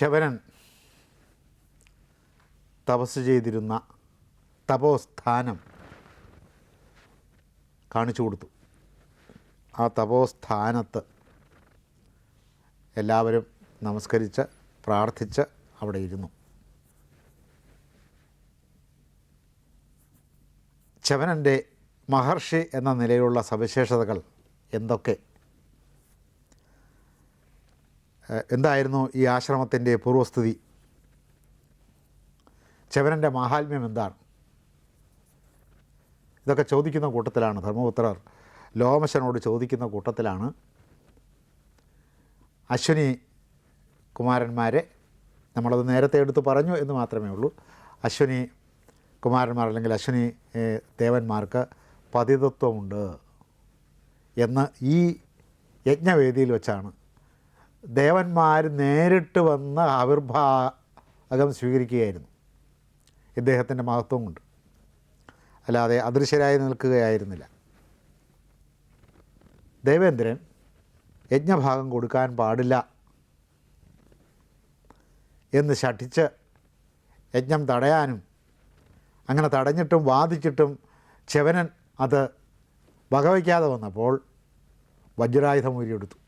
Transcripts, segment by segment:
ശബരൻ തപസ് ചെയ്തിരുന്ന തപോസ്ഥാനം കാണിച്ചു കൊടുത്തു. ആ തപോസ്ഥാനത്ത് എല്ലാവരും നമസ്കരിച്ച് പ്രാർത്ഥിച്ച് അവിടെ ഇരുന്നു. ശവനന്റെ മഹർഷി എന്ന നിലയിലുള്ള സവിശേഷതകൾ എന്തൊക്കെ? എന്തായിരുന്നു ഈ ആശ്രമത്തിന്റെ പൂർവസ്ഥിതി ശവനന്റെ മാഹാത്മ്യം എന്താണ്? ഇതൊക്കെ ചോദിക്കുന്ന കൂട്ടത്തിലാണ് ധർമ്മപുത്രർ. ലോമശനോട് ചോദിക്കുന്ന കൂട്ടത്തിലാണ് അശ്വിനി കുമാരന്മാരെ. നമ്മളത് നേരത്തെ എടുത്തു പറഞ്ഞു എന്ന് മാത്രമേ ഉള്ളൂ. അശ്വിനി കുമാരന്മാർ അല്ലെങ്കിൽ അശ്വിനി ദേവന്മാർക്ക് പതിതത്വമുണ്ട് എന്ന് ഈ യജ്ഞവേദിയിൽ വെച്ചാണ് ദേവന്മാർ നേരിട്ട് വന്ന് ആവിർഭാഗം സ്വീകരിക്കുകയായിരുന്നു. ഇദ്ദേഹത്തിന്റെ മഹത്വം കൊണ്ട്. അല്ലാതെ അദൃശ്യരായി നിൽക്കുകയായിരുന്നില്ല. ദേവേന്ദ്രൻ യജ്ഞഭാഗം കൊടുക്കാൻ പാടില്ല എന്ന് ശഠിച്ച് യജ്ഞം തടയാനും അങ്ങനെ തടഞ്ഞിട്ടും വാദിച്ചിട്ടും ചെവനൻ അത് വകവയ്ക്കാതെ വന്നപ്പോൾ വജ്രായുധം ഊരിയെടുത്തു.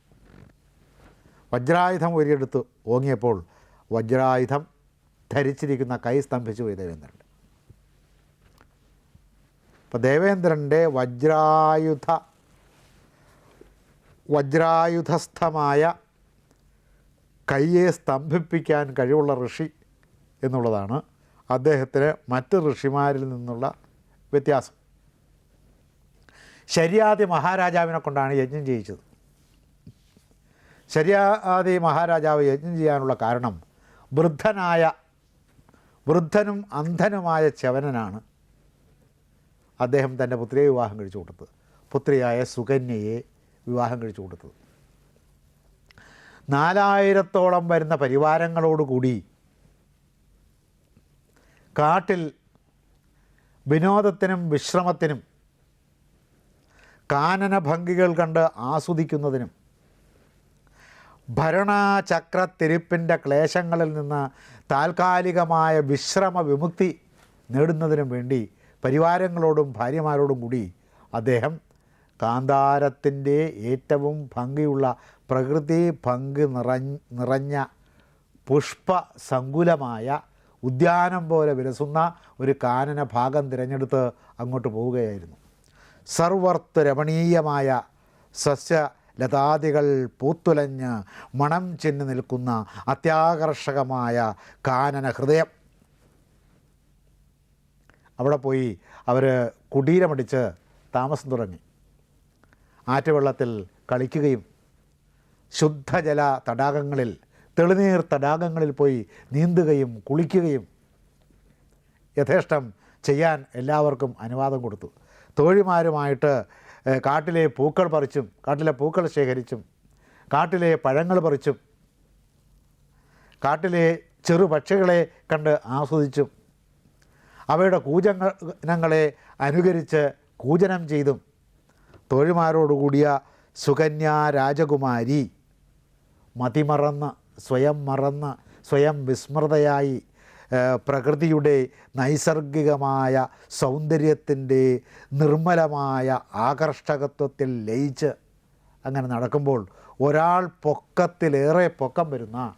വജ്രായുധം ഒരിയെടുത്ത് ഓങ്ങിയപ്പോൾ വജ്രായുധം ധരിച്ചിരിക്കുന്ന കൈ സ്തംഭിച്ചു പോയി ദേവേന്ദ്രൻ. അപ്പം ദേവേന്ദ്രന്റെ വജ്രായുധ വജ്രായുധസ്ഥമായ കയ്യെ സ്തംഭിപ്പിക്കാൻ കഴിവുള്ള ഋഷി എന്നുള്ളതാണ് അദ്ദേഹത്തിന് മറ്റ് ഋഷിമാരിൽ നിന്നുള്ള വ്യത്യാസം. ശരിയാദി മഹാരാജാവിനെ കൊണ്ടാണ് യജ്ഞം ചെയ്യിച്ചത് ശരിയാദി മഹാരാജാവ് യജ്ഞം ചെയ്യാനുള്ള കാരണം വൃദ്ധനായ വൃദ്ധനും അന്ധനുമായ ചവനനാണ് അദ്ദേഹം തന്റെ പുത്രിയെ വിവാഹം കഴിച്ചു കൊടുത്തത്. പുത്രിയായ സുകന്യയെ വിവാഹം കഴിച്ചു കൊടുത്തത്. നാലായിരത്തോളം വരുന്ന പരിവാരങ്ങളോടുകൂടി കാട്ടിൽ വിനോദത്തിനും വിശ്രമത്തിനും കാനനഭംഗികൾ കണ്ട് ആസ്വദിക്കുന്നതിനും ഭരണചക്രത്തിരിപ്പിന്റെ ക്ലേശങ്ങളിൽ നിന്ന് താൽക്കാലികമായ വിശ്രമ വിമുക്തി നേടുന്നതിനും വേണ്ടി പരിവാരങ്ങളോടും ഭാര്യമാരോടും കൂടി അദ്ദേഹം കാന്താരത്തിന്റെ ഏറ്റവും ഭംഗിയുള്ള പ്രകൃതി ഭംഗി നിറഞ്ഞ നിറഞ്ഞ പുഷ്പസങ്കുലമായ ഉദ്യാനം പോലെ വിലസുന്ന ഒരു കാനന ഭാഗം തിരഞ്ഞെടുത്ത് അങ്ങോട്ട് പോവുകയായിരുന്നു. സർവർത്ത് രമണീയമായ സസ്യ ലതാദികൾ പൂത്തുലഞ്ഞ് മണം ചെന്ന് നിൽക്കുന്ന അത്യാകർഷകമായ കാനന ഹൃദയം. അവിടെ പോയി അവർ കുടീരമടിച്ച് താമസം തുടങ്ങി. ആറ്റുവെള്ളത്തിൽ കളിക്കുകയും ശുദ്ധജല തടാകങ്ങളിൽ തെളിനീർ തടാകങ്ങളിൽ പോയി നീന്തുകയും കുളിക്കുകയും യഥേഷ്ടം ചെയ്യാൻ എല്ലാവർക്കും അനുവാദം കൊടുത്തു. തോഴിമാരുമായിട്ട് കാട്ടിലെ പൂക്കൾ പറിച്ചും കാട്ടിലെ പൂക്കൾ ശേഖരിച്ചും കാട്ടിലെ പഴങ്ങൾ പറിച്ചും കാട്ടിലെ ചെറു പക്ഷികളെ കണ്ട് ആസ്വദിച്ചും അവയുടെ കൂജനങ്ങളെ അനുകരിച്ച് കൂജനം ചെയ്തും തോഴിമാരോടുകൂടിയ സുകന്യ രാജകുമാരി മതിമറന്ന് സ്വയം മറന്ന് സ്വയം വിസ്മൃതയായി പ്രകൃതിയുടെ നൈസർഗികമായ സൗന്ദര്യത്തിന്റെ നിർമ്മലമായ ആകർഷകത്വത്തിൽ ലയിച്ച് അങ്ങനെ നടക്കുമ്പോൾ ഒരാൾ പൊക്കത്തിലേറെ പൊക്കം വരുന്ന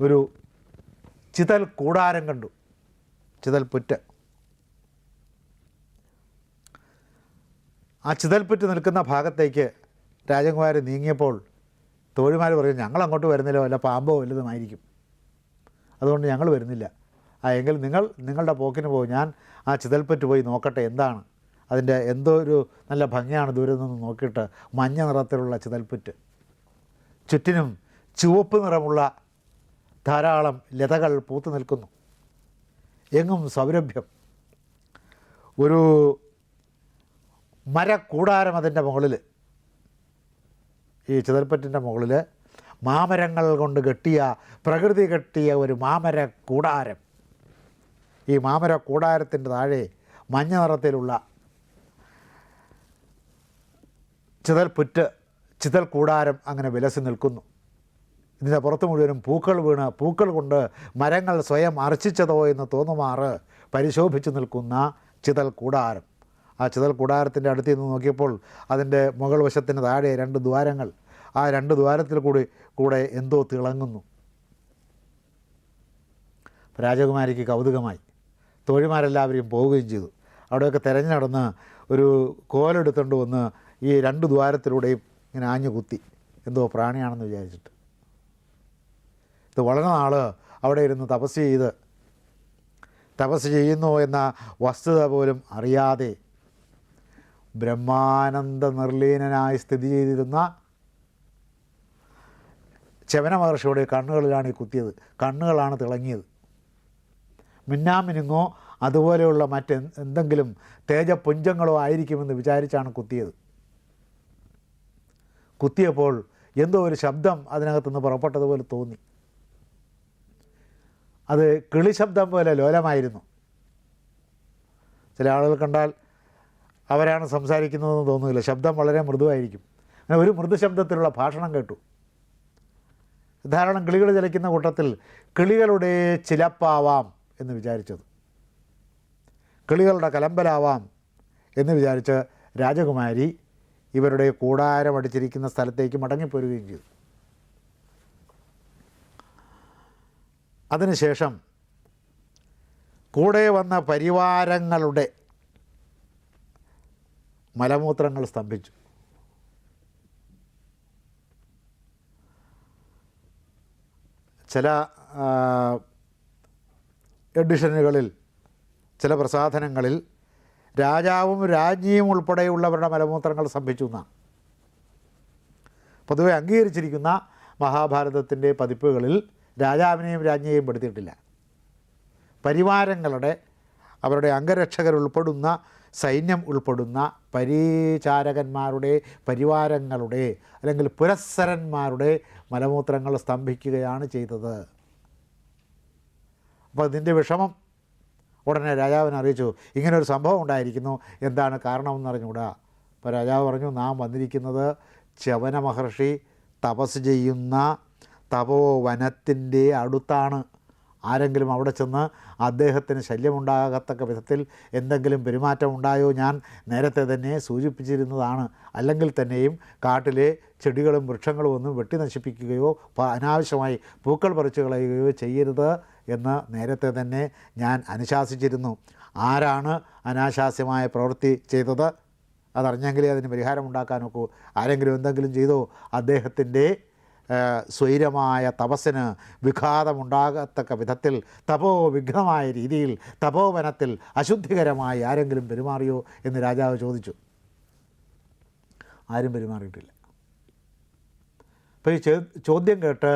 ഒരു ചിതൽ കൂടാരം കണ്ടു. ചിതൽ പുറ്റ്. ആ ചിതൽപ്പുറ്റ് നിൽക്കുന്ന ഭാഗത്തേക്ക് രാജകുമാരൻ നീങ്ങിയപ്പോൾ തോഴിമാർ പറയും ഞങ്ങൾ അങ്ങോട്ട് വരുന്നില്ല വല്ല പാമ്പോ വല്ലതുമായിരിക്കും അതുകൊണ്ട് ഞങ്ങൾ വരുന്നില്ല. ആ എങ്കിൽ നിങ്ങൾ നിങ്ങളുടെ പോക്കിന് പോകും ഞാൻ ആ ചിതൽപ്പറ്റ് പോയി നോക്കട്ടെ എന്താണ്. അതിന്റെ എന്തോ ഒരു നല്ല ഭംഗിയാണ് ദൂരെ നിന്ന് നോക്കിയിട്ട് മഞ്ഞ നിറത്തിലുള്ള ചിതൽപ്പറ്റ്. ചുറ്റിനും ചുവപ്പ് നിറമുള്ള ധാരാളം ലതകൾ പൂത്തു നിൽക്കുന്നു. എങ്ങും സൗരഭ്യം. ഒരു മരക്കൂടാരം അതിന്റെ മുകളിൽ. ഈ ചിതൽപ്പറ്റിന്റെ മുകളിൽ മാമരങ്ങൾ കൊണ്ട് കെട്ടിയ പ്രകൃതി കെട്ടിയ ഒരു മാമര കൂടാരം. ഈ മാമര കൂടാരത്തിന്റെ താഴെ മഞ്ഞ നിറത്തിലുള്ള ചിതൽ പുറ്റ് ചിതൽ കൂടാരം അങ്ങനെ വിലസി നിൽക്കുന്നു. ഇതിന്റെ പുറത്ത് മുഴുവനും പൂക്കൾ വീണ് പൂക്കൾ കൊണ്ട് മരങ്ങൾ സ്വയം അർച്ചിച്ചതോ എന്ന് തോന്നുമാറ് പരിശോഭിച്ചു നിൽക്കുന്ന ചിതൽ കൂടാരം. ആ ചിതൽ കൂടാരത്തിന്റെ അടുത്ത് നിന്ന് നോക്കിയപ്പോൾ അതിന്റെ മുകൾ വശത്തിന് താഴെ രണ്ട് ദ്വാരങ്ങൾ. ആ രണ്ട് ദ്വാരത്തിൽ കൂടി കൂടെ എന്തോ തിളങ്ങുന്നു. രാജകുമാരിക്ക് കൗതുകമായി. തോഴിമാരെല്ലാവരെയും പോവുകയും ചെയ്തു. അവിടെയൊക്കെ തിരഞ്ഞടന്ന് ഒരു കോലെടുത്തുകൊണ്ട് വന്ന് ഈ രണ്ട് ദ്വാരത്തിലൂടെയും ഇങ്ങനെ ആഞ്ഞു കുത്തി. എന്തോ പ്രാണിയാണെന്ന് വിചാരിച്ചിട്ട്. ഇത് വളരെ നാൾ അവിടെ ഇരുന്ന് തപസ് ചെയ്ത് തപസ് ചെയ്യുന്നു എന്ന വസ്തുത പോലും അറിയാതെ ബ്രഹ്മാനന്ദ നിർലീനനായി സ്ഥിതി ചെയ്തിരുന്ന ചവന മഹർഷിയുടെ കണ്ണുകളിലാണ് ഈ കുത്തിയത്. കണ്ണുകളാണ് തിളങ്ങിയത്. മിന്നാമിനുങ്ങോ അതുപോലെയുള്ള മറ്റ് എന്തെങ്കിലും തേജപുഞ്ചങ്ങളോ ആയിരിക്കുമെന്ന് വിചാരിച്ചാണ് കുത്തിയത്. കുത്തിയപ്പോൾ എന്തോ ഒരു ശബ്ദം അതിനകത്തുനിന്ന് പുറപ്പെട്ടതുപോലെ തോന്നി. അത് കിളി ശബ്ദം പോലെ ലോലമായിരുന്നു. ചില ആളുകൾ കണ്ടാൽ അവരാണ് സംസാരിക്കുന്നതെന്ന് തോന്നുന്നില്ല. ശബ്ദം വളരെ മൃദുവായിരിക്കും. അങ്ങനെ ഒരു മൃദുശബ്ദത്തിലുള്ള ഭാഷണം കേട്ടു. ധാരാളം കിളികൾ ചലിക്കുന്ന കൂട്ടത്തിൽ കിളികളുടെ ചിലപ്പാവാം എന്ന് വിചാരിച്ചത്. കിളികളുടെ കലമ്പലാവാം എന്ന് വിചാരിച്ച് രാജകുമാരി ഇവരുടെ കൂടാരം അടിച്ചിരിക്കുന്ന സ്ഥലത്തേക്ക് മടങ്ങിപ്പോരുകയും ചെയ്തു. അതിനുശേഷം കൂടെ വന്ന പരിവാരങ്ങളുടെ മലമൂത്രങ്ങൾ സ്തംഭിച്ചു. ചില എഡിഷനുകളിൽ ചില പ്രസാധനങ്ങളിൽ രാജാവും രാജ്ഞിയും ഉൾപ്പെടെയുള്ളവരുടെ മലമൂത്രങ്ങൾ സംഭിച്ചു എന്നാണ്. പൊതുവെ അംഗീകരിച്ചിരിക്കുന്ന മഹാഭാരതത്തിന്റെ പതിപ്പുകളിൽ രാജാവിനെയും രാജ്ഞിയെയും പെടുത്തിയിട്ടില്ല. പരിവാരങ്ങളുടെ അവരുടെ അംഗരക്ഷകർ ഉൾപ്പെടുന്ന സൈന്യം ഉൾപ്പെടുന്ന പരിചാരകന്മാരുടെ പരിവാരങ്ങളുടെ അല്ലെങ്കിൽ പുരസ്സരന്മാരുടെ മലമൂത്രങ്ങൾ സ്തംഭിക്കുകയാണ് ചെയ്തത്. അപ്പോൾ ഇതിന്റെ വിഷമം ഉടനെ രാജാവിനെ അറിയിച്ചു. ഇങ്ങനൊരു സംഭവം ഉണ്ടായിരിക്കുന്നു. എന്താണ് കാരണമെന്ന് അറിഞ്ഞുകൂടാ? അപ്പോൾ രാജാവ് പറഞ്ഞു നാം വന്നിരിക്കുന്നത് ചവന മഹർഷി തപസ് ചെയ്യുന്ന തപോവനത്തിന്റെ അടുത്താണ്. ആരെങ്കിലും അവിടെ ചെന്ന് അദ്ദേഹത്തിന് ശല്യമുണ്ടാകത്തക്ക വിധത്തിൽ എന്തെങ്കിലും പെരുമാറ്റം ഉണ്ടായോ ഞാൻ നേരത്തെ തന്നെ സൂചിപ്പിച്ചിരുന്നതാണ്. അല്ലെങ്കിൽ തന്നെയും കാട്ടിലെ ചെടികളും വൃക്ഷങ്ങളും ഒന്നും വെട്ടി നശിപ്പിക്കുകയോ അനാവശ്യമായി പൂക്കൾ പറിച്ചു കളയുകയോ ചെയ്യരുത് എന്ന് നേരത്തെ തന്നെ ഞാൻ അനുശാസിച്ചിരുന്നു. ആരാണ് അനാശാസ്യമായ പ്രവൃത്തി ചെയ്തത്? അതറിഞ്ഞെങ്കിലേ അതിന് പരിഹാരം ഉണ്ടാക്കാനൊക്കൂ. ആരെങ്കിലും എന്തെങ്കിലും ചെയ്തോ? അദ്ദേഹത്തിന്റെ സ്വൈരമായ തപസ്സിന് വിഘാതമുണ്ടാകത്തക്ക വിധത്തിൽ തപോ വിഘ്നമായ രീതിയിൽ തപോവനത്തിൽ അശുദ്ധികരമായി ആരെങ്കിലും പെരുമാറിയോ എന്ന് രാജാവ് ചോദിച്ചു. ആരും പെരുമാറിയിട്ടില്ല. അപ്പോൾ ഈ ചോദ്യം കേട്ട്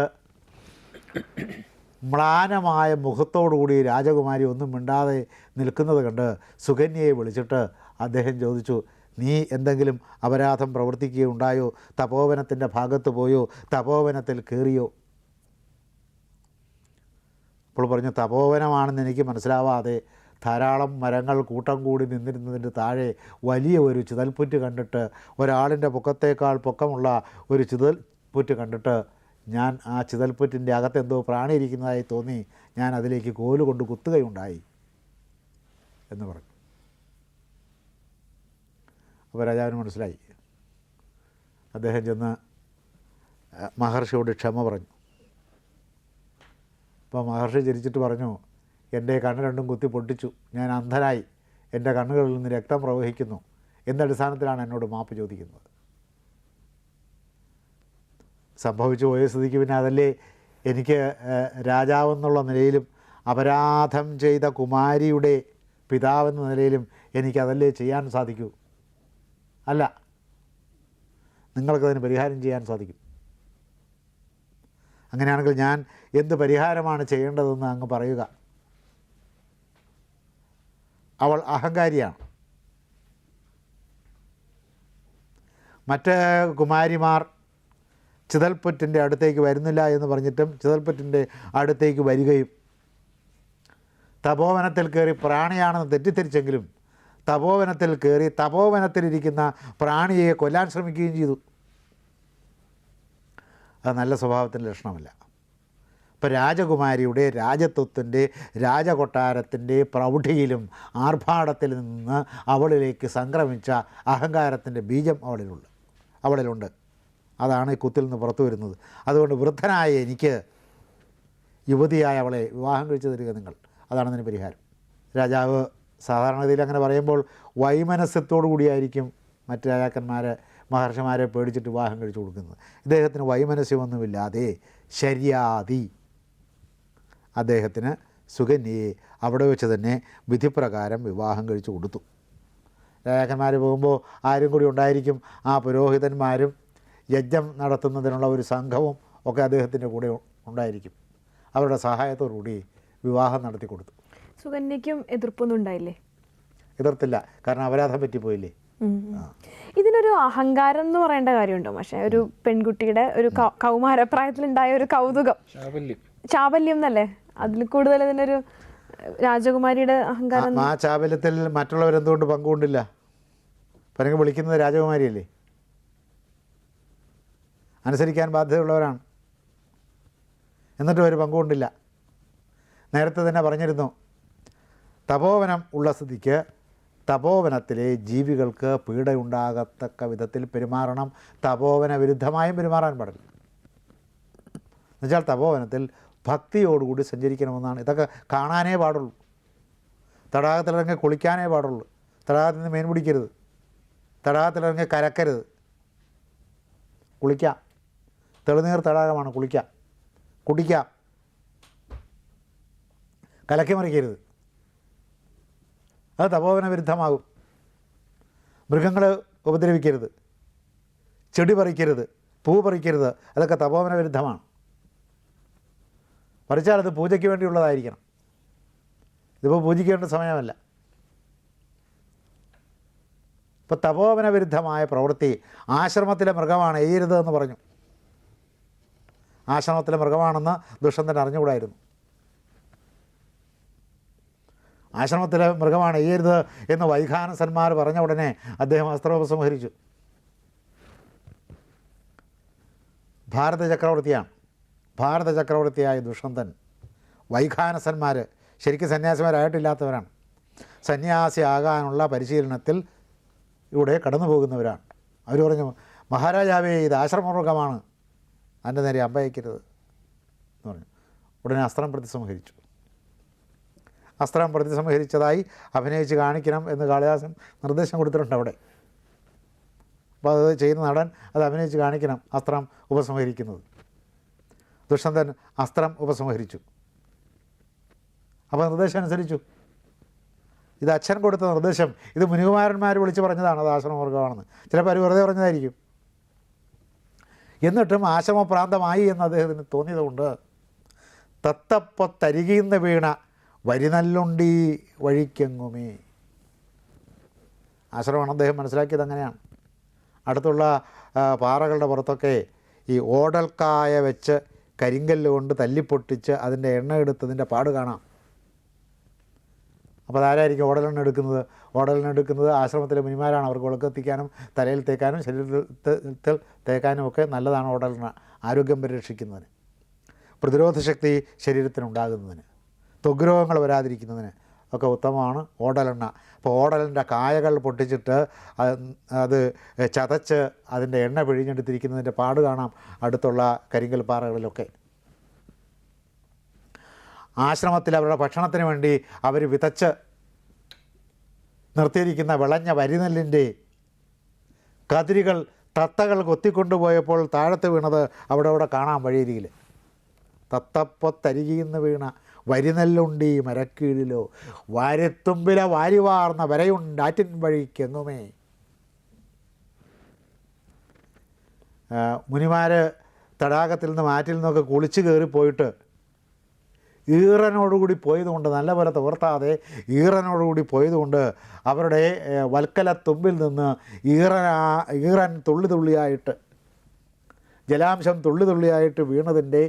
മ്ലാനമായ മുഖത്തോടുകൂടി രാജകുമാരി ഒന്നും മിണ്ടാതെ നിൽക്കുന്നത് കണ്ട് സുകന്യയെ വിളിച്ചിട്ട് അദ്ദേഹം ചോദിച്ചു നീ എന്തെങ്കിലും അപരാധം പ്രവർത്തിക്കുകയുണ്ടായോ? തപോവനത്തിന്റെ ഭാഗത്ത് പോയോ? തപോവനത്തിൽ കയറിയോ? അപ്പോൾ പറഞ്ഞു തപോവനമാണെന്ന് എനിക്ക് മനസ്സിലാവാതെ ധാരാളം മരങ്ങൾ കൂട്ടം കൂടി നിന്നിരുന്നതിന്റെ താഴെ വലിയ ഒരു ചിതൽപ്പുറ്റ് കണ്ടിട്ട് ഒരാളിന്റെ പൊക്കത്തേക്കാൾ പൊക്കമുള്ള ഒരു ചിതൽപ്പുറ്റ് കണ്ടിട്ട് ഞാൻ ആ ചിതൽപ്പുറ്റിന്റെ അകത്ത് എന്തോ പ്രാണി ഇരിക്കുന്നതായി തോന്നി. ഞാൻ അതിലേക്ക് കോൽ കൊണ്ട് കുത്തുകയുണ്ടായി. എന്ന് പറഞ്ഞു. അപ്പോൾ രാജാവിന് മനസ്സിലായി. അദ്ദേഹം ചെന്ന് മഹർഷിയോട് ക്ഷമ പറഞ്ഞു. അപ്പോൾ മഹർഷി ചിരിച്ചിട്ട് പറഞ്ഞു എന്റെ കണ്ണ് രണ്ടും കുത്തി പൊട്ടിച്ചു. ഞാൻ അന്ധനായി. എന്റെ കണ്ണുകളിൽ നിന്ന് രക്തം പ്രവഹിക്കുന്നു. എന്നടിസ്ഥാനത്തിലാണ് എന്നോട് മാപ്പ് ചോദിക്കുന്നത്. സംഭവിച്ചു പോയ സ്ഥിതിക്ക് പിന്നെ അതല്ലേ? എനിക്ക് രാജാവെന്നുള്ള നിലയിലും അപരാധം ചെയ്ത കുമാരിയുടെ പിതാവെന്ന നിലയിലും എനിക്കതല്ലേ ചെയ്യാൻ സാധിക്കൂ? അല്ല. നിങ്ങൾക്കതിന് പരിഹാരം ചെയ്യാൻ സാധിക്കും. അങ്ങനെയാണെങ്കിൽ ഞാൻ എന്ത് പരിഹാരമാണ് ചെയ്യേണ്ടതെന്ന് അങ്ങ് പറയുക. അവൾ അഹങ്കാരിയാണ്. മറ്റ് കുമാരിമാർ ചിതൽപ്പറ്റിന്റെ അടുത്തേക്ക് വരുന്നില്ല എന്ന് പറഞ്ഞിട്ടും ചിതൽപ്പറ്റിന്റെ അടുത്തേക്ക് വരികയും തപോവനത്തിൽ കയറി പ്രാണിയാണെന്ന് തെറ്റിദ്ധരിച്ചെങ്കിലും തപോവനത്തിൽ കയറി തപോവനത്തിലിരിക്കുന്ന പ്രാണിയെ കൊല്ലാൻ ശ്രമിക്കുകയും ചെയ്തു. അത് നല്ല സ്വഭാവത്തിന്റെ ലക്ഷണമല്ല. ഇപ്പോൾ രാജകുമാരിയുടെ രാജത്വത്തിന്റെ രാജകൊട്ടാരത്തിന്റെ പ്രൗഢിയിലും ആർഭാടത്തിൽ നിന്ന് അവളിലേക്ക് സംക്രമിച്ച അഹങ്കാരത്തിന്റെ ബീജം അവളിലുണ്ട്. അവളിലുണ്ട്. അതാണ് ഈ കുത്തിൽ നിന്ന് പുറത്തു വരുന്നത്. അതുകൊണ്ട് വൃദ്ധനായ എനിക്ക് യുവതിയായ അവളെ വിവാഹം കഴിച്ചു തരിക നിങ്ങൾ. അതാണ് അതിന് പരിഹാരം. രാജാവ് സാധാരണഗതിയിൽ അങ്ങനെ പറയുമ്പോൾ വൈമനസ്യത്തോടു കൂടിയായിരിക്കും മറ്റ് രാജാക്കന്മാരെ മഹർഷിമാരെ പേടിച്ചിട്ട് വിവാഹം കഴിച്ചു കൊടുക്കുന്നത്. ഇദ്ദേഹത്തിന് വൈമനസ്യമൊന്നുമില്ലാതെ ശര്യാതി അദ്ദേഹത്തിന് സുകന്യയെ അവിടെ വെച്ച് തന്നെ വിധിപ്രകാരം വിവാഹം കഴിച്ചു കൊടുത്തു. രാജാക്കന്മാർ പോകുമ്പോൾ ആരും കൂടി ഉണ്ടായിരിക്കും ആ പുരോഹിതന്മാരും യജ്ഞം നടത്തുന്നതിനുള്ള ഒരു സംഘവും ഒക്കെ അദ്ദേഹത്തിന്റെ കൂടെ ഉണ്ടായിരിക്കും. അവരുടെ സഹായത്തോടുകൂടി വിവാഹം നടത്തി കൊടുത്തു. സുകന്യയ്ക്കും എതിർപ്പൊന്നും ഉണ്ടായില്ലേ? എതിർത്തില്ല. കാരണം അപരാധം പറ്റിപ്പോയില്ലേ? ഇതിനൊരു അഹങ്കാരം എന്ന് പറയേണ്ട കാര്യമുണ്ടോ? പക്ഷേ ഒരു പെൺകുട്ടിയുടെ ഒരു കൗമാരപ്രായത്തിലുണ്ടായ ഒരു കൗതുകം. ചാബല്യം എന്നല്ലേ? അതിൽ കൂടുതൽ ഇതിനൊരു രാജകുമാരിയുടെ അഹങ്കാരം ആ- ആ ചാബല്യത്തിൽ മറ്റുള്ളവരെന്തുകൊണ്ട് പങ്കുകൊണ്ടില്ല? പരങ്ങ് വിളിക്കുന്നത് രാജകുമാരിയല്ലേ? അനുസരിക്കാൻ ബാധ്യതയുള്ളവരാണ്. എന്നിട്ടും അവർ പങ്കുകൊണ്ടില്ല. നേരത്തെ തന്നെ പറഞ്ഞിരുന്നു തപോവനം ഉള്ള സ്ഥിതിക്ക് തപോവനത്തിലെ ജീവികൾക്ക് പീഡയുണ്ടാകത്തക്ക വിധത്തിൽ പെരുമാറണം. തപോവന വിരുദ്ധമായും പെരുമാറാൻ പാടില്ല. എന്നുവെച്ചാൽ തപോവനത്തിൽ ഭക്തിയോടുകൂടി സഞ്ചരിക്കണമെന്നാണ്. ഇതൊക്കെ കാണാനേ പാടുള്ളൂ. തടാകത്തിലിറങ്ങി കുളിക്കാനേ പാടുള്ളൂ. തടാകത്തിൽ നിന്ന് മീൻ പിടിക്കരുത്. തടാകത്തിലിറങ്ങി കരക്കരുത്. കുളിക്കാം. തെളിനീർ തടാകമാണ് കുളിക്കാം. കുടിക്കാം. കലക്കി മറിക്കരുത്. അത് തപോവന വിരുദ്ധമാകും മൃഗങ്ങളെ ഉപദ്രവിക്കരുത്. ചെടി പറിക്കരുത്. പൂ പറിക്കരുത്. അതൊക്കെ തപോവന വിരുദ്ധമാണ് പറിച്ചാൽ അത് പൂജയ്ക്ക് വേണ്ടിയുള്ളതായിരിക്കണം. ഇതിപ്പോൾ പൂജിക്കേണ്ട സമയമല്ല. ഇപ്പോൾ തപോവന വിരുദ്ധമായ പ്രവൃത്തി ആശ്രമത്തിലെ മൃഗമാണ് എയ്യരുത് എന്ന് പറഞ്ഞു. ആശ്രമത്തിലെ മൃഗമാണെന്ന് ദുഷ്യന്തൻ അറിഞ്ഞുകൂടായിരുന്നു. ആശ്രമത്തിലെ മൃഗമാണ് എയ്യരുത് എന്ന് വൈഖാനസന്മാർ പറഞ്ഞ ഉടനെ അദ്ദേഹം അസ്ത്രോപസംഹരിച്ചു ഭാരത ചക്രവർത്തിയാണ്. ഭാരത ചക്രവർത്തിയായ ദുഷ്യന്തൻ വൈഖാനസന്മാർ ശരിക്കും സന്യാസിമാരായിട്ടില്ലാത്തവരാണ്. സന്യാസിയാകാനുള്ള പരിശീലനത്തിൽ ഇവിടെ കടന്നു പോകുന്നവരാണ്. അവർ പറഞ്ഞു മഹാരാജാവേ ഇത് ആശ്രമമൃഗമാണ്. അതിന്റെ നേരെ അമ്പയക്കരുത് എന്ന് പറഞ്ഞു. ഉടനെ അസ്ത്രം പ്രതിസംഹരിച്ചു. അസ്ത്രം പ്രതിസംഹരിച്ചതായി അഭിനയിച്ച് കാണിക്കണം എന്ന് കാളിദാസൻ നിർദ്ദേശം കൊടുത്തിട്ടുണ്ട് അവിടെ. അപ്പോൾ അത് ചെയ്യുന്ന നടൻ അത് അഭിനയിച്ച് കാണിക്കണം അസ്ത്രം ഉപസംഹരിക്കുന്നത്. ദുഷ്യന്തൻ അസ്ത്രം ഉപസംഹരിച്ചു. അപ്പോൾ നിർദ്ദേശം അനുസരിച്ചു. ഇത് അച്ഛൻ കൊടുത്ത നിർദ്ദേശം. ഇത് മുനികുമാരന്മാർ വിളിച്ച് പറഞ്ഞതാണ് അത് ആശ്രമവർഗമാണെന്ന്. ചിലപ്പോൾ അവർ വെറുതെ പറഞ്ഞതായിരിക്കും. എന്നിട്ടും ആശ്രമപ്രാന്തമായി എന്ന് അദ്ദേഹത്തിന് തോന്നിയതുകൊണ്ട് തത്തപ്പൊത്തരികീന്ന് വീണ വരിനല്ലുണ്ടി വഴിക്കെങ്ങുമേ? ആശ്രമമാണ് അദ്ദേഹം മനസ്സിലാക്കിയത് അങ്ങനെയാണ്. അടുത്തുള്ള പാറകളുടെ പുറത്തൊക്കെ ഈ ഓടൽക്കായ വെച്ച് കരിങ്കല്ല് കൊണ്ട് തല്ലിപ്പൊട്ടിച്ച് അതിന്റെ എണ്ണ എടുത്തതിന്റെ പാട് കാണാം. അപ്പോൾ അതാരായിരിക്കും ഓടലെണ്ണ എടുക്കുന്നത്? ഓടലെണ്ണ എടുക്കുന്നത് ആശ്രമത്തിലെ മുനിമാരാണ്. അവർക്ക് ഒളക്കെത്തിക്കാനും തലയിൽ തേക്കാനും ശരീരത്തിൽ തേക്കാനും ഒക്കെ നല്ലതാണ് ഓടലെണ്ണ ആരോഗ്യം പരിരക്ഷിക്കുന്നതിന്. പ്രതിരോധ ശക്തി ത്വഗ്രോഗങ്ങൾ വരാതിരിക്കുന്നതിന് ഒക്കെ ഉത്തമമാണ്. ഓടലെണ്ണ. അപ്പോൾ ഓടലിന്റെ കായകൾ പൊട്ടിച്ചിട്ട് അത് ചതച്ച് അതിന്റെ എണ്ണ പിഴിഞ്ഞെടുത്തിരിക്കുന്നതിന്റെ പാട് കാണാം അടുത്തുള്ള കരിങ്കൽ പാറകളിലൊക്കെ. ആശ്രമത്തിൽ അവരുടെ ഭക്ഷണത്തിന് വേണ്ടി അവർ വിതച്ച് നിർത്തിയിരിക്കുന്ന വിളഞ്ഞ വരിനെല്ലിന്റെ കതിരുകൾ തത്തകൾ കൊത്തിക്കൊണ്ടുപോയപ്പോൾ താഴത്ത് വീണത് അവിടെ അവിടെ കാണാം വഴിയരികിൽ. തത്തപ്പൊത്തരികിന്ന് വീണ വരിനെല്ലുണ്ടി മരക്കീഴിലോ വാരത്തുമ്പില വാരിവാർന്ന വരയുണ്ടാറ്റിൻ വഴിക്കെങ്ങുമേ മുനിമാർ തടാകത്തിൽ നിന്ന് മാറ്റിൽ നിന്നൊക്കെ കുളിച്ച് കയറിപ്പോയിട്ട് ഈറനോടുകൂടി പോയതുകൊണ്ട് നല്ലപോലെ തോർത്താതെ ഈറനോടുകൂടി പോയതുകൊണ്ട് അവരുടെ വൽക്കല തുമ്പിൽ നിന്ന് ഈറന ഈറൻ തുള്ളി തുള്ളിയായിട്ട് ജലാംശം തുള്ളി തുള്ളിയായിട്ട് വീണതിന്റെ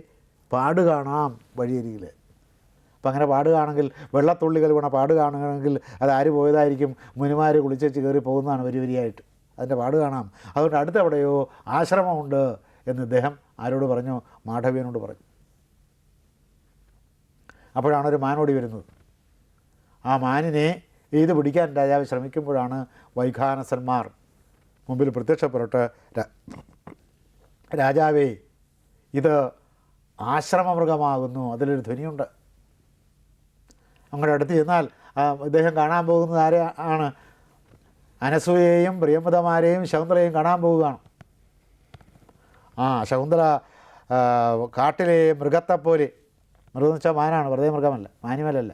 പാട് കാണാം വഴിയരികിൽ അപ്പം അങ്ങനെ പാടുകയാണെങ്കിൽ വെള്ളത്തുള്ളികൾ വീണ പാടുകയാണെങ്കിൽ അത് ആര് പോയതായിരിക്കും? മുനിമാർ കുളിച്ചേച്ച് കയറി പോകുന്നതാണ് വരി വരിയായിട്ട് അതിന്റെ പാട് കാണാം. അതുകൊണ്ട് അടുത്തെവിടെയോ ആശ്രമമുണ്ട് എന്ന് ഇദ്ദേഹം ആരോട് പറഞ്ഞു? മാധവ്യനോട് പറഞ്ഞു. അപ്പോഴാണ് ഒരു മാനോടി വരുന്നത്. ആ മാനിനെ ഇത് പിടിക്കാൻ രാജാവ് ശ്രമിക്കുമ്പോഴാണ് വൈഖാനസന്മാർ മുമ്പിൽ പ്രത്യക്ഷപ്പെട്ട് രാജാവേ ഇത് ആശ്രമമൃഗമാകുന്നു. അതിലൊരു ധ്വനിയുണ്ട്. അങ്ങോട്ട് അടുത്ത് ചെന്നാൽ ഇദ്ദേഹം കാണാൻ പോകുന്നത് ആരെ ആണ്? അനസൂയയെയും പ്രിയമതമാരെയും ശകുന്തളയെയും കാണാൻ പോവുകയാണ് ആ ശകുന്തള കാട്ടിലെ മൃഗത്തെപ്പോലെ. മൃഗം വെച്ചാൽ മാനാണ് വെറുതെ മൃഗമല്ല മാനിമലല്ല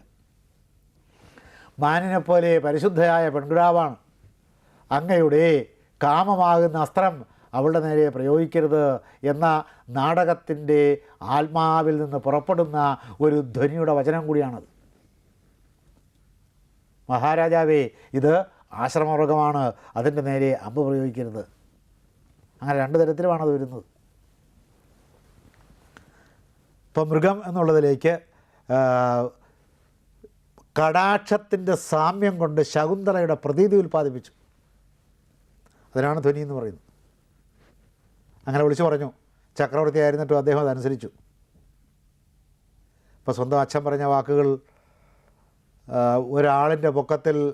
മാനിനെ പോലെ പരിശുദ്ധയായ പെൺകിടാവാണ് അങ്ങയുടെ കാമമാകുന്ന അസ്ത്രം അവളുടെ നേരെ പ്രയോഗിക്കരുത് എന്ന നാടകത്തിന്റെ ആത്മാവിൽ നിന്ന് പുറപ്പെടുന്ന ഒരു ധ്വനിയുടെ വചനം കൂടിയാണത്. മഹാരാജാവേ ഇത് ആശ്രമമൃഗമാണ് അതിന്റെ നേരെ അമ്പ് പ്രയോഗിക്കരുത്. അങ്ങനെ രണ്ട് തരത്തിലുമാണത് വരുന്നത്. ഇപ്പം മൃഗം എന്നുള്ളതിലേക്ക് കടാക്ഷത്തിന്റെ സാമ്യം കൊണ്ട് ശകുന്തളയുടെ പ്രതീതി ഉൽപ്പാദിപ്പിച്ചു. അതിനാണ് ധ്വനി എന്ന് പറയുന്നത്. അങ്ങനെ വിളിച്ചു പറഞ്ഞു. ചക്രവർത്തി ആയിരുന്നിട്ടും അദ്ദേഹം അതനുസരിച്ചു. ഇപ്പോൾ സ്വന്തം അച്ഛൻ പറഞ്ഞ വാക്കുകൾ ഒരാളിന്റെ പൊക്കത്തിൽ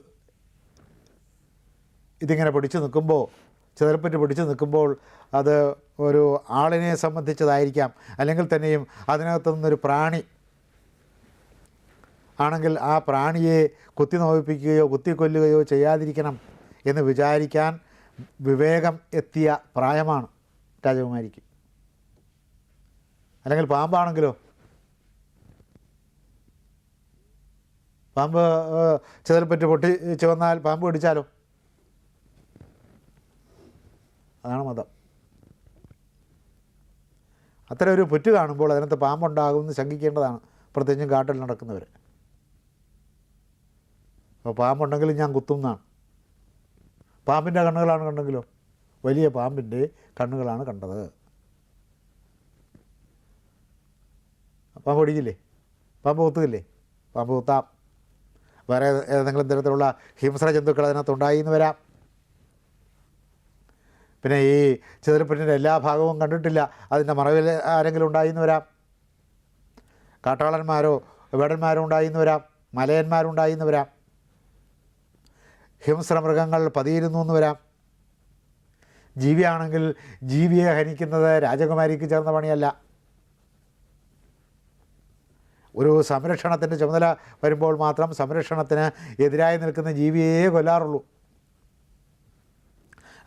ഇതിങ്ങനെ പിടിച്ചു നിൽക്കുമ്പോൾ ചിതൽപ്പറ്റ് പിടിച്ചു നിൽക്കുമ്പോൾ അത് ഒരു ആളിനെ സംബന്ധിച്ചതായിരിക്കാം. അല്ലെങ്കിൽ തന്നെയും അതിനകത്തു നിന്നൊരു പ്രാണി ആണെങ്കിൽ ആ പ്രാണിയെ കുത്തി നോവിപ്പിക്കുകയോ കുത്തിക്കൊല്ലുകയോ ചെയ്യാതിരിക്കണം എന്ന് വിചാരിക്കാൻ വിവേകം എത്തിയ പ്രായമാണ് രാജകുമാരിക്ക്. അല്ലെങ്കിൽ പാമ്പാണെങ്കിലോ? പാമ്പ് ചിതൽപ്പറ്റ് പൊട്ടി ചുവന്നാൽ പാമ്പ് പിടിച്ചാലോ? അതാണ് മതം. അത്തരം ഒരു പുറ്റ് കാണുമ്പോൾ അതിനകത്ത് പാമ്പുണ്ടാകുമെന്ന് ശങ്കിക്കേണ്ടതാണ് പ്രത്യേകിച്ചും കാട്ടിൽ നടക്കുന്നവർ അപ്പോൾ പാമ്പുണ്ടെങ്കിലും ഞാൻ കുത്തും എന്നാണ്. പാമ്പിന്റെ കണ്ണുകളാണ് കണ്ടെങ്കിലോ? വലിയ പാമ്പിന്റെ കണ്ണുകളാണ് കണ്ടത്. പാമ്പ് പിടിക്കില്ലേ? പാമ്പ് കുത്തുകില്ലേ പാമ്പ് കുത്താം. വേറെ ഏതെങ്കിലും തരത്തിലുള്ള ഹിംസ്ര ജന്തുക്കൾ അതിനകത്ത് ഉണ്ടായി എന്ന് വരാം. പിന്നെ ഈ ചെതിരപ്പുറ്റിന്റെ എല്ലാ ഭാഗവും കണ്ടിട്ടില്ല. അതിന്റെ മറവിൽ ആരെങ്കിലും ഉണ്ടായിന്ന് വരാം. കാട്ടാളന്മാരോ വേടന്മാരോ ഉണ്ടായിന്ന് വരാം. മലയന്മാരുണ്ടായിന്ന് വരാം. ഹിംസ്ര മൃഗങ്ങൾ പതിയിരുന്നു എന്ന് വരാം. ജീവിയാണെങ്കിൽ ജീവിയെ ഹനിക്കുന്നത് രാജകുമാരിക്ക് ചേർന്ന പണിയല്ല. ഒരു സംരക്ഷണത്തിന്റെ ചുമതല വരുമ്പോൾ മാത്രം സംരക്ഷണത്തിന് എതിരായി നിൽക്കുന്ന ജീവിയെ കൊല്ലാറുള്ളൂ.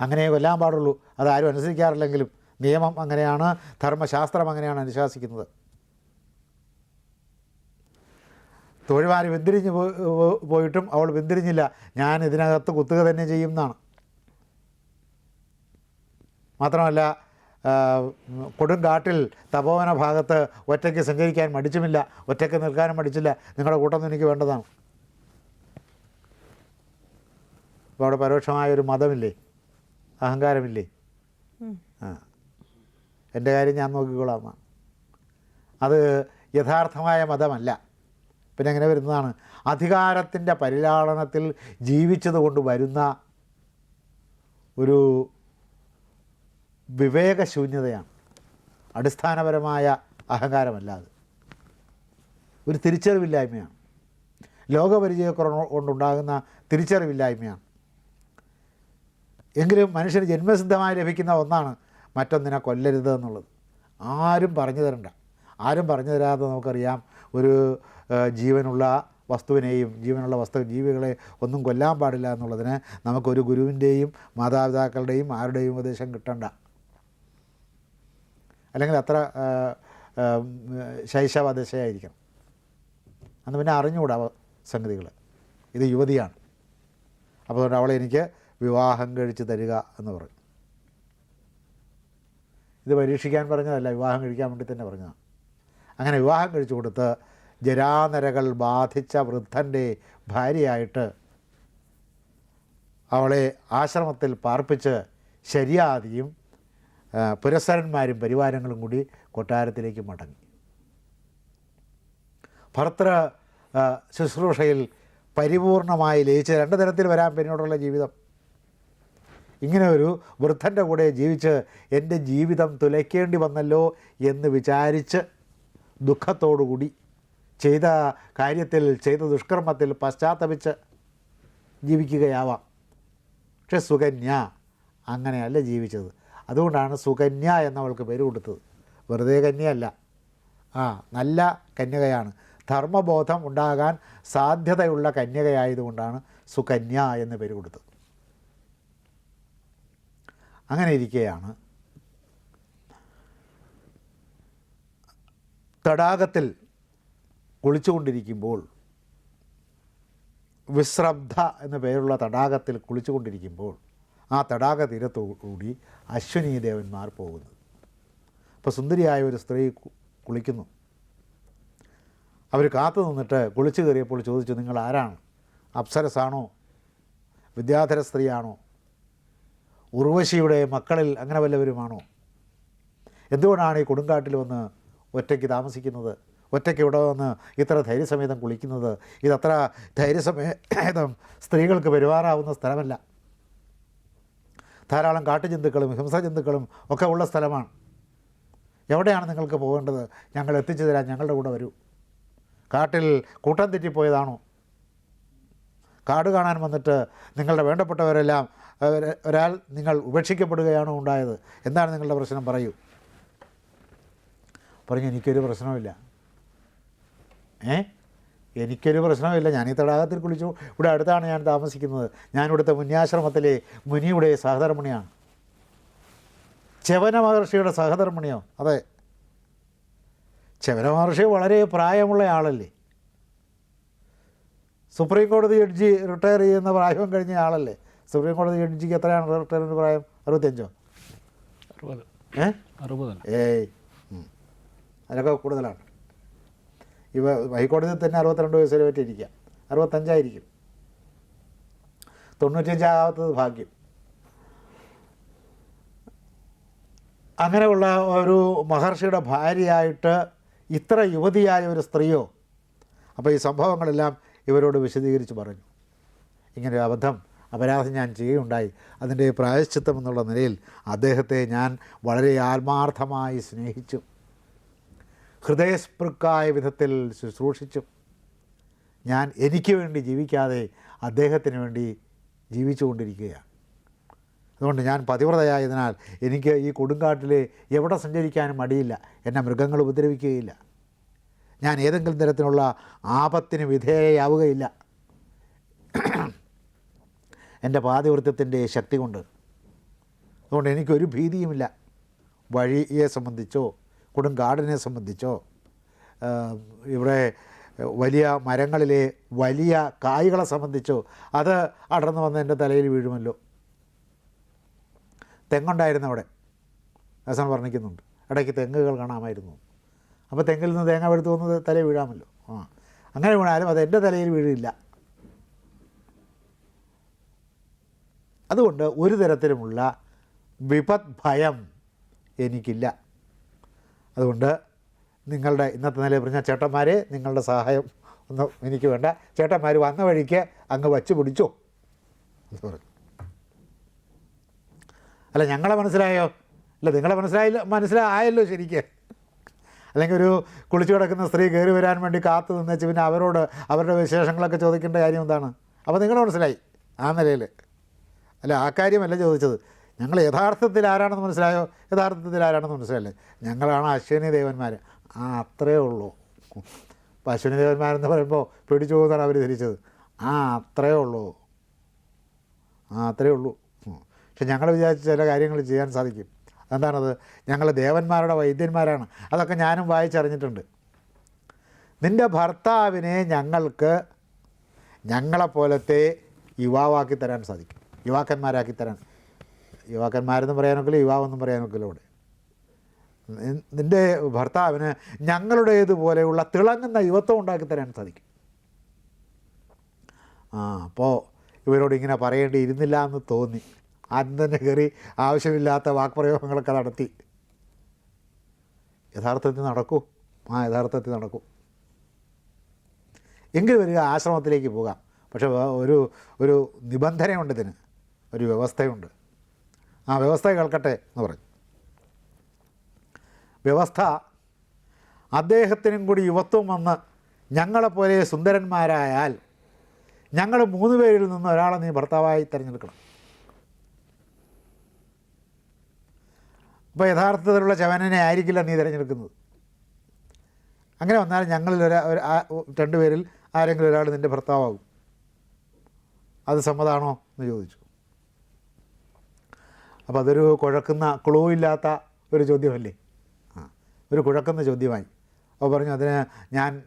അങ്ങനെ കൊല്ലാൻ പാടുള്ളൂ. അതാരും അനുസരിക്കാറില്ലെങ്കിലും നിയമം അങ്ങനെയാണ് ധർമ്മശാസ്ത്രം അങ്ങനെയാണ് അനുശാസിക്കുന്നത്. തൊഴിമാർ വെന്തിരിഞ്ഞ് പോയിട്ടും അവൾ വെന്തിരിഞ്ഞില്ല. ഞാൻ ഇതിനകത്ത് കുത്തുക തന്നെ ചെയ്യും എന്നാണ്. മാത്രമല്ല കൊടുങ്കാട്ടിൽ തപോവന ഭാഗത്ത് ഒറ്റയ്ക്ക് സഞ്ചരിക്കാൻ മടിച്ചുമില്ല ഒറ്റയ്ക്ക് നിൽക്കാനും മടിച്ചില്ല. നിങ്ങളുടെ കൂട്ടം എനിക്ക് വേണ്ടതാണ്. അപ്പോൾ അവിടെ പരോക്ഷമായ ഒരു മതമില്ലേ? അഹങ്കാരമില്ലേ. ആ. എന്റെ കാര്യം ഞാൻ നോക്കിക്കോളാം അത് യഥാർത്ഥമായ മതമല്ല. പിന്നെ എങ്ങനെ വരുന്നതാണ്? അധികാരത്തിന്റെ പരിലാളനത്തിൽ ജീവിച്ചത് കൊണ്ട് വരുന്ന ഒരു വിവേകശൂന്യതയാണ്. അടിസ്ഥാനപരമായ അഹങ്കാരമല്ലാതെ. ഒരു തിരിച്ചറിവില്ലായ്മയാണ്. ലോകപരിചയക്കുറവ് കൊണ്ടുണ്ടാകുന്ന തിരിച്ചറിവില്ലായ്മയാണ്. എങ്കിലും മനുഷ്യന് ജന്മസിദ്ധമായി ലഭിക്കുന്ന ഒന്നാണ് മറ്റൊന്നിനെ കൊല്ലരുത് എന്നുള്ളത്. ആരും പറഞ്ഞു തരണ്ട. ആരും പറഞ്ഞു തരാതെ നമുക്കറിയാം ഒരു ജീവനുള്ള വസ്തുവിനെയും ജീവനുള്ള വസ്തു ജീവികളെ ഒന്നും കൊല്ലാൻ പാടില്ല എന്നുള്ളതിന് നമുക്കൊരു ഗുരുവിന്റെയും മാതാപിതാക്കളുടെയും ആരുടെയും ഉപദേശം കിട്ടണ്ട. അല്ലെങ്കിൽ അത്ര ശൈശവദശയായിരിക്കണം. അന്ന് പിന്നെ അറിഞ്ഞുകൂടാ സംഗതികൾ ഇത് യുവതിയാണ്. അപ്പോൾ അതുകൊണ്ട് അവളെ എനിക്ക് വിവാഹം കഴിച്ച് തരിക എന്ന് പറഞ്ഞു ഇത് പരീക്ഷിക്കാൻ പറഞ്ഞതല്ല വിവാഹം കഴിക്കാൻ വേണ്ടി തന്നെ പറഞ്ഞതാണ്. അങ്ങനെ വിവാഹം കഴിച്ചു കൊടുത്ത് ജരാനരകൾ ബാധിച്ച വൃദ്ധന്റെ ഭാര്യയായിട്ട് അവളെ ആശ്രമത്തിൽ പാർപ്പിച്ച് ശരിയാദിയും ആ, പുരസരന്മാരും പരിവാരങ്ങളും കൂടി കൊട്ടാരത്തിലേക്ക് മടങ്ങി. ഭർത്തൃ ശുശ്രൂഷയിൽ പരിപൂർണമായി ലയിച്ച് രണ്ട് തരത്തിൽ വരാൻ പിന്നോടുള്ള ജീവിതം. ഇങ്ങനെ ഒരു വൃദ്ധന്റെ കൂടെ ജീവിച്ച് എന്റെ ജീവിതം തുലയ്ക്കേണ്ടി വന്നല്ലോ എന്ന് വിചാരിച്ച് ദുഃഖത്തോടുകൂടി ചെയ്ത കാര്യത്തിൽ ചെയ്ത ദുഷ്കർമ്മത്തിൽ പശ്ചാത്തപിച്ച് ജീവിക്കുകയാവാം. പക്ഷെ സുകന്യ അങ്ങനെയല്ല ജീവിച്ചത്. അതുകൊണ്ടാണ് സുകന്യ എന്നവൾക്ക് പേര് കൊടുത്തത്. വെറുതെ കന്യയല്ല. ആ നല്ല കന്യകയാണ്. ധർമ്മബോധം ഉണ്ടാകാൻ സാധ്യതയുള്ള കന്യകയായതുകൊണ്ടാണ് സുകന്യ എന്ന് പേര് കൊടുത്തത്. അങ്ങനെ ഇരിക്കുകയാണ് തടാകത്തിൽ കുളിച്ചുകൊണ്ടിരിക്കുമ്പോൾ വിശ്രബ്ധ എന്ന പേരുള്ള തടാകത്തിൽ കുളിച്ചുകൊണ്ടിരിക്കുമ്പോൾ ആ തടാക തീരത്തോടുകൂടി അശ്വനി ദേവന്മാർ പോകുന്നത് അപ്പോൾ സുന്ദരിയായ ഒരു സ്ത്രീ കുളിക്കുന്നു. അവർ കാത്തു നിന്നിട്ട് കുളിച്ചു കയറിയപ്പോൾ ചോദിച്ചു നിങ്ങൾ ആരാണ്? അപ്സരസാണോ? വിദ്യാധര സ്ത്രീയാണോ? ഉർവശിയുടെ മക്കളിൽ അങ്ങനെ വല്ലവരുമാണോ? എന്തുകൊണ്ടാണ് ഈ കൊടുങ്കാട്ടിൽ വന്ന് ഒറ്റയ്ക്ക് താമസിക്കുന്നത്? ഒറ്റയ്ക്ക് ഇവിടെ വന്ന് ഇത്ര ധൈര്യസമേതം കുളിക്കുന്നത്? ഇതത്ര ധൈര്യസമേതം സ്ത്രീകൾക്ക് പെരുമാറാവുന്ന സ്ഥലമല്ല. ധാരാളം കാട്ടുജന്തുക്കളും ഹിംസജന്തുക്കളും ഒക്കെ ഉള്ള സ്ഥലമാണ്. എവിടെയാണ് നിങ്ങൾക്ക് പോകേണ്ടത്? ഞങ്ങൾ എത്തിച്ചു തരാൻ ഞങ്ങളുടെ കൂടെ വരൂ. കാട്ടിൽ കൂട്ടം തെറ്റിപ്പോയതാണോ? കാട് കാണാൻ വന്നിട്ട് നിങ്ങളുടെ വേണ്ടപ്പെട്ടവരെല്ലാം ഒരാൾ നിങ്ങൾ ഉപേക്ഷിക്കപ്പെടുകയാണോ ഉണ്ടായത്? എന്താണ് നിങ്ങളുടെ പ്രശ്നം? പറയൂ. പറഞ്ഞു എനിക്കൊരു പ്രശ്നമില്ല ഏ? എനിക്കൊരു പ്രശ്നമില്ല. ഞാൻ ഈ തടാകത്തിൽ കുളിച്ചു. ഇവിടെ അടുത്താണ് ഞാൻ താമസിക്കുന്നത്. ഞാൻ ഇവിടുത്തെ മുന്യാശ്രമത്തിലെ മുനിയുടെ സഹധർമ്മിണിയാണ്. ചെവന മഹർഷിയുടെ സഹധർമ്മിണിയോ? അതെ. ചെവന മഹർഷി വളരെ പ്രായമുള്ള ആളല്ലേ? സുപ്രീം കോടതി ജഡ്ജി റിട്ടയർ ചെയ്യുന്ന പ്രായം കഴിഞ്ഞ ആളല്ലേ? സുപ്രീം കോടതി ജഡ്ജിക്ക് എത്രയാണ് റിട്ടയറിന്റെ പ്രായം? അറുപത്തഞ്ചോ അറുപത്. ഏ? അറുപത് ഏയ്. അതിനൊക്കെ കൂടുതലാണ്. ഇവ ഹൈക്കോടതിയിൽ തന്നെ അറുപത്തിരണ്ട് വയസ്സിൽ പറ്റിയിരിക്കുക അറുപത്തഞ്ചായിരിക്കും. തൊണ്ണൂറ്റഞ്ചാകാത്തത് ഭാഗ്യം. അങ്ങനെയുള്ള ഒരു മഹർഷിയുടെ ഭാര്യയായിട്ട് ഇത്ര യുവതിയായ ഒരു സ്ത്രീയോ അപ്പോൾ ഈ സംഭവങ്ങളെല്ലാം ഇവരോട് വിശദീകരിച്ച് പറഞ്ഞു. ഇങ്ങനെ ഒരു അബദ്ധം അപരാധം ഞാൻ ചെയ്യുകയുണ്ടായി. അതിന്റെ പ്രായശ്ചിത്തം എന്നുള്ള നിലയിൽ അദ്ദേഹത്തെ ഞാൻ വളരെ ആത്മാർത്ഥമായി സ്നേഹിച്ചു. ഹൃദയസ്പൃക്കായ വിധത്തിൽ ശുശ്രൂഷിച്ചു. ഞാൻ എനിക്ക് വേണ്ടി ജീവിക്കാതെ അദ്ദേഹത്തിന് വേണ്ടി ജീവിച്ചുകൊണ്ടിരിക്കുകയാണ്. അതുകൊണ്ട് ഞാൻ പതിവ്രതയായതിനാൽ എനിക്ക് ഈ കൊടുങ്കാട്ടിൽ എവിടെ സഞ്ചരിക്കാനും മടിയില്ല. എന്നെ മൃഗങ്ങൾ ഉപദ്രവിക്കുകയില്ല. ഞാൻ ഏതെങ്കിലും തരത്തിലുള്ള ആപത്തിന് വിധേയയാവുകയില്ല. എന്റെ പാതിവൃത്യത്തിന്റെ ശക്തി കൊണ്ട്. അതുകൊണ്ട് എനിക്കൊരു ഭീതിയുമില്ല. വഴിയെ സംബന്ധിച്ചോ കൊടുങ്കാടിനെ സംബന്ധിച്ചോ ഇവിടെ വലിയ മരങ്ങളിലെ വലിയ കായ്കളെ സംബന്ധിച്ചോ അത് അടർന്നു വന്ന് എന്റെ തലയിൽ വീഴുമല്ലോ. തെങ്ങുണ്ടായിരുന്നു അവിടെ. ഹസൻ വർണിക്കുന്നുണ്ട്. ഇടയ്ക്ക് തെങ്ങുകൾ കാണാമായിരുന്നു. അപ്പോൾ തെങ്ങിൽ നിന്ന് തേങ്ങ എടുത്തു വന്നത് തലയിൽ വീഴാമല്ലോ. ആ അങ്ങനെ വീണാലും അത് എന്റെ തലയിൽ വീഴില്ല. അതുകൊണ്ട് ഒരു തരത്തിലുമുള്ള വിപത് ഭയം എനിക്കില്ല. അതുകൊണ്ട് നിങ്ങളുടെ ഇന്നത്തെ നിലയിൽ പറഞ്ഞ ചേട്ടന്മാരെ നിങ്ങളുടെ സഹായം ഒന്നും എനിക്ക് വേണ്ട. ചേട്ടന്മാർ വന്ന വഴിക്ക് അങ്ങ് വച്ച് പിടിച്ചോ. എന്ന് പറഞ്ഞു. അല്ല ഞങ്ങളെ മനസ്സിലായോ? അല്ല നിങ്ങളെ മനസ്സിലായില്ല മനസ്സിലായല്ലോ ശരിക്ക്. അല്ലെങ്കിൽ ഒരു കുളിച്ചു കിടക്കുന്ന സ്ത്രീ കയറി വരാൻ വേണ്ടി കാത്തു നിന്നേച്ച് പിന്നെ അവരോട് അവരുടെ വിശേഷങ്ങളൊക്കെ ചോദിക്കേണ്ട കാര്യം എന്താണ്? അപ്പോൾ നിങ്ങൾ മനസ്സിലായി ആ നിലയിൽ അല്ല ആ കാര്യമല്ല ചോദിച്ചത്. ഞങ്ങൾ യഥാർത്ഥത്തിൽ ആരാണെന്ന് മനസ്സിലായോ? യഥാർത്ഥത്തിൽ ആരാണെന്ന് മനസ്സിലല്ലേ ഞങ്ങളാണ് അശ്വനി ദേവന്മാർ ആ അത്രേ ഉള്ളൂ. അപ്പോൾ അശ്വിനി ദേവന്മാരെന്ന് പറയുമ്പോൾ പിടിച്ചു പോകുന്നതാണ് അവർ ധരിച്ചത്. ആ അത്രേ ഉള്ളൂ. ആ അത്രേ ഉള്ളൂ. പക്ഷെ ഞങ്ങൾ വിചാരിച്ച ചില കാര്യങ്ങൾ ചെയ്യാൻ സാധിക്കും. എന്താണത് ഞങ്ങൾ ദേവന്മാരുടെ വൈദ്യന്മാരാണ്. അതൊക്കെ ഞാനും വായിച്ചറിഞ്ഞിട്ടുണ്ട്. നിന്റെ ഭർത്താവിനെ ഞങ്ങൾക്ക് ഞങ്ങളെപ്പോലത്തെ യുവാവാക്കി തരാൻ സാധിക്കും. യുവാക്കന്മാരാക്കി തരാൻ. യുവാക്കന്മാരെന്ന് പറയാനൊക്കില്ല യുവാവെന്നും പറയാനൊക്കില്ല ഇവിടെ. നിന്റെ ഭർത്താവിന് ഞങ്ങളുടേതുപോലെയുള്ള തിളങ്ങുന്ന യുവത്വം ഉണ്ടാക്കി തരാൻ സാധിക്കും. ആ അപ്പോൾ ഇവരോട് ഇങ്ങനെ പറയേണ്ടി ഇരുന്നില്ല എന്ന് തോന്നി. ആദ്യം തന്നെ കയറി ആവശ്യമില്ലാത്ത വാക്പ്രയോഗങ്ങളൊക്കെ നടത്തി. യഥാർത്ഥത്തിൽ നടക്കൂ. ആ യഥാർത്ഥത്തിൽ നടക്കൂ. എങ്കിൽ വരിക ആശ്രമത്തിലേക്ക് പോകാം. പക്ഷേ ഒരു ഒരു നിബന്ധനയുണ്ട് ഇതിന്. ഒരു വ്യവസ്ഥയുണ്ട്. ആ വ്യവസ്ഥ കേൾക്കട്ടെ എന്ന് പറഞ്ഞു വ്യവസ്ഥ അദ്ദേഹത്തിനും കൂടി യുവത്വം വന്ന് ഞങ്ങളെപ്പോലെ സുന്ദരന്മാരായാൽ ഞങ്ങൾ മൂന്ന് പേരിൽ നിന്ന് ഒരാളെ നീ ഭർത്താവായി തിരഞ്ഞെടുക്കണം. അപ്പോൾ യഥാർത്ഥത്തിലുള്ള ചവനനെ ആയിരിക്കില്ല നീ തിരഞ്ഞെടുക്കുന്നത്. അങ്ങനെ വന്നാൽ ഞങ്ങളിൽ ഒരാ ഒരു രണ്ടുപേരിൽ ആരെങ്കിലും ഒരാൾ നിന്റെ ഭർത്താവാകും. അത് സമ്മതമാണോ എന്ന് ചോദിച്ചു. അപ്പോൾ അതൊരു കുഴക്കുന്ന ക്ലൂ ഇല്ലാത്ത ഒരു ചോദ്യമല്ലേ? ആ ഒരു കുഴക്കുന്ന ചോദ്യമായി. അപ്പോൾ പറഞ്ഞു അതിന് ഞാൻ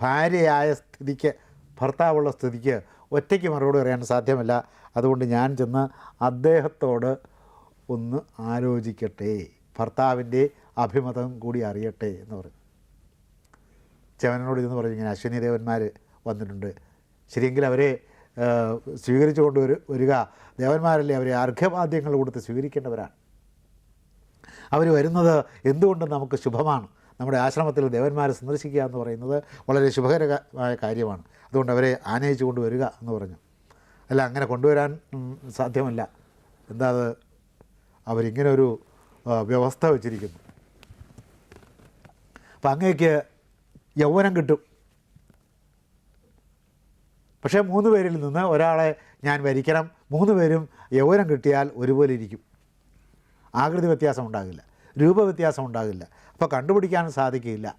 ഭാര്യയായ സ്ഥിതിക്ക് ഭർത്താവുള്ള സ്ഥിതിക്ക് ഒറ്റയ്ക്ക് മറുപടി പറയാൻ സാധ്യമല്ല. അതുകൊണ്ട് ഞാൻ ചെന്ന് അദ്ദേഹത്തോട് ഒന്ന് ആലോചിക്കട്ടെ. ഭർത്താവിന്റെ അഭിമതം കൂടി അറിയട്ടെ എന്ന് പറഞ്ഞു. ചെവനോട് ഇതെന്ന് പറഞ്ഞു ഇങ്ങനെ അശ്വിനി ദേവന്മാർ വന്നിട്ടുണ്ട്. ശരിയെങ്കിൽ അവരെ സ്വീകരിച്ചു കൊണ്ട് വരു വരിക. ദേവന്മാരല്ലേ അവരെ അർഘ്യവാദ്യങ്ങൾ കൊടുത്ത് സ്വീകരിക്കേണ്ടവരാണ്. അവർ വരുന്നത് എന്തുകൊണ്ടും നമുക്ക് ശുഭമാണ്? നമ്മുടെ ആശ്രമത്തിൽ ദേവന്മാരെ സന്ദർശിക്കുക എന്ന് പറയുന്നത് വളരെ ശുഭകരമായ കാര്യമാണ്. അതുകൊണ്ട് അവരെ ആനയിച്ചു കൊണ്ട് വരിക എന്ന് പറഞ്ഞു. അല്ല അങ്ങനെ കൊണ്ടുവരാൻ സാധ്യമല്ല. എന്താ അത്? അവരിങ്ങനെ ഒരു വ്യവസ്ഥ വച്ചിരിക്കുന്നു. അപ്പം അങ്ങേക്ക് യൗവനം കിട്ടും. പക്ഷേ മൂന്ന് പേരിൽ നിന്ന് ഒരാളെ ഞാൻ വരിക്കണം മൂന്ന് പേരും യൗവനം കിട്ടിയാൽ ഒരുപോലെ ഇരിക്കും. ആകൃതി വ്യത്യാസം ഉണ്ടാകില്ല. രൂപവ്യത്യാസം ഉണ്ടാകില്ല. അപ്പോൾ കണ്ടുപിടിക്കാൻ സാധിക്കില്ല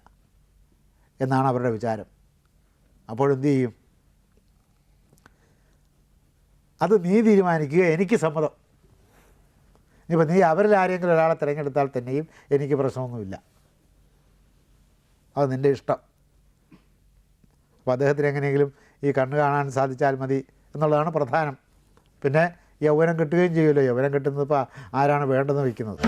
എന്നാണ് അവരുടെ വിചാരം. അപ്പോഴെന്ത് ചെയ്യും? അത് നീ തീരുമാനിക്കുക എനിക്ക് സമ്മതം. ഇനിയിപ്പോൾ നീ അവരിൽ ആരെങ്കിലും ഒരാളെ തിരഞ്ഞെടുത്താൽ തന്നെയും എനിക്ക് പ്രശ്നമൊന്നുമില്ല. അത് നിന്റെ ഇഷ്ടം. അപ്പോൾ അദ്ദേഹത്തിന് എങ്ങനെയെങ്കിലും ഈ കണ്ണ് കാണാൻ സാധിച്ചാൽ മതി എന്നുള്ളതാണ് പ്രധാനം. പിന്നെ യൗവനം കിട്ടുകയും ചെയ്യുമല്ലോ യൗവനം കിട്ടുന്നത് ഇപ്പോൾ ആരാണ് വേണ്ടെന്ന് വയ്ക്കുന്നത്?